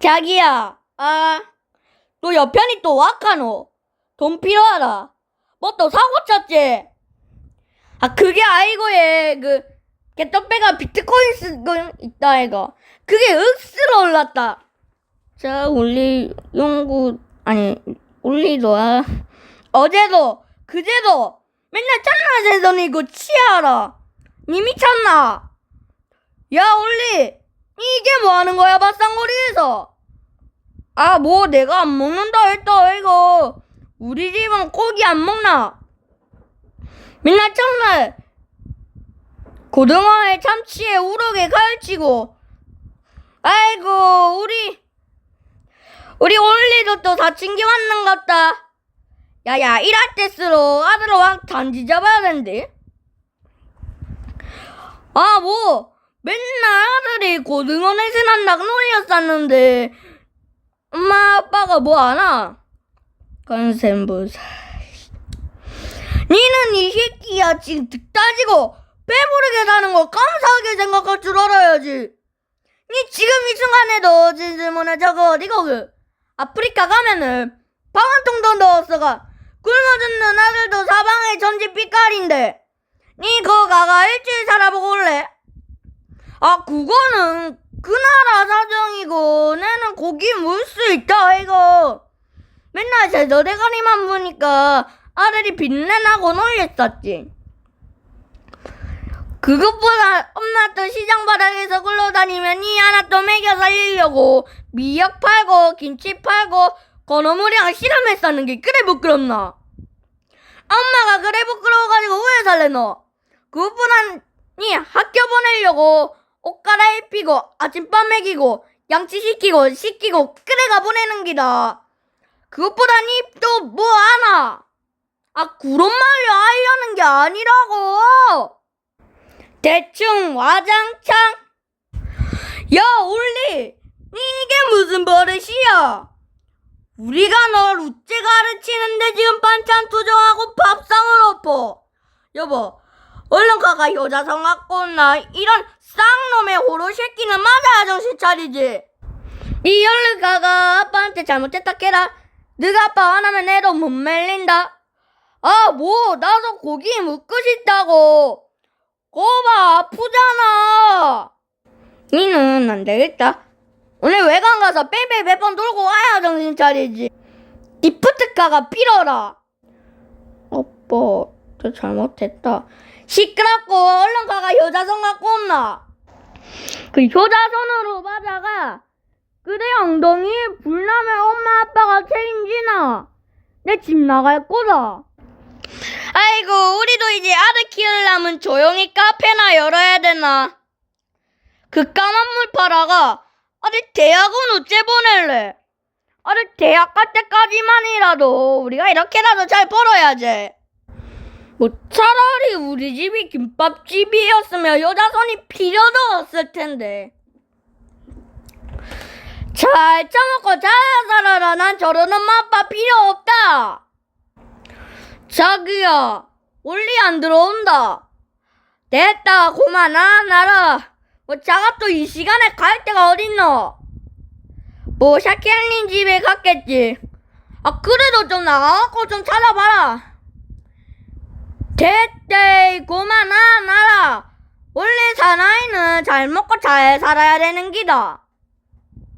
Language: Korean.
자기야, 아, 너 옆편이 또 와카노. 돈 필요하다. 뭐 또 사고 쳤지? 아, 그게 아니고, 얘, 그, 개떡배가 비트코인 쓰고 있다, 이거. 그게 억스로 올랐다. 자, 올리, 연구, 아니, 올리도, 아. 어제도, 그제도, 맨날 찬나 세더니 이거 치아라. 니 미쳤나? 야, 올리! 이게 뭐 하는 거야, 밥상거 리에서? 아, 뭐 내가 안 먹는다 했다, 이거. 우리 집은 고기 안 먹나? 맨날 정말 고등어에 참치에 우럭에 가르치고 아이고 우리 우리 올리도 또 사춘기 왔는 같다 야야 일할 때스로 아들 왕 단지 잡아야 된대 아뭐 맨날 아들이 고등어 냄새 난다고 놀렸었는데 엄마 아빠가 뭐 하나? 건센부사 니는 이 새끼야 지금 득 따지고 배부르게 사는 거 감사하게 생각할 줄 알아야지. 니 지금 이 순간에도 진실문에 저거 어디고 그? 아프리카 가면은 방한통더 넣었어가 굶어 죽는 아들도 사방에 전지 삐깔인데 니 그거 가가 일주일 살아보고 올래? 아 그거는 그 나라 사정이고 내는 고기 물 수 있다 이거. 맨날 제 너대가리만 보니까 아들이 빛내나고 놀렸었지. 그것보다 엄마 또 시장 바닥에서 굴러다니면 이 하나 또 먹여 살리려고 미역 팔고 김치 팔고 건어물이랑 실험했었는 게 그래 부끄럽나? 엄마가 그래 부끄러워가지고 왜 살래 너? 그것보단 니 학교 보내려고 옷 갈아입히고 아침밥 먹이고 양치시키고 씻기고 그래가 보내는 기다. 그것보다 니 또 뭐 하나? 아 그런 말로 하려는 게 아니라고. 대충 와장창. 야 올리 니 이게 무슨 버릇이야? 우리가 널 우째 가르치는데 지금 반찬 투정하고 밥상을 엎어. 여보 얼른 가가 여자성 갖고 온나. 이런 쌍놈의 호로 새끼는 맞아야 정신 차리지. 이 얼른 가가 아빠한테 잘못했다 깨라. 네가 아빠 안 하면 애도 못 말린다. 아 뭐 나도 고기 먹고 싶다고. 거봐 아프잖아. 니는 안 되겠다. 오늘 외관 가서 빼빼 몇번 돌고 와야 정신 차리지. 기프트카가 필요라. 오빠 저 잘못했다. 시끄럽고 얼른 가가 효자손 갖고 온나. 그 효자손으로 맞아가 그대 엉덩이에 불나면 엄마 아빠가 책임지나. 내 집 나갈 거다. 아이고 우리도 이제 아들 키우려면 조용히 카페나 열어야 되나. 그 까만 물 팔아가 아들 대학은 어째 보낼래? 아들 대학 갈 때까지만이라도 우리가 이렇게라도 잘 벌어야지 뭐 차라리 우리 집이 김밥집이었으면 여자손이 필요도 없을 텐데. 잘 처먹고 잘 살아라. 난 저런 엄마 아빠 필요 없다. 자기야 올리 안 들어온다. 됐다 고만 아. 나라. 뭐 자가 또 이 시간에 갈 데가 어딨노? 뭐 샤키언니 집에 갔겠지. 아 그래도 좀 나가갖고 좀 찾아봐라 됐대 고만아 나라. 원래 사나이는 잘 먹고 잘 살아야 되는 기다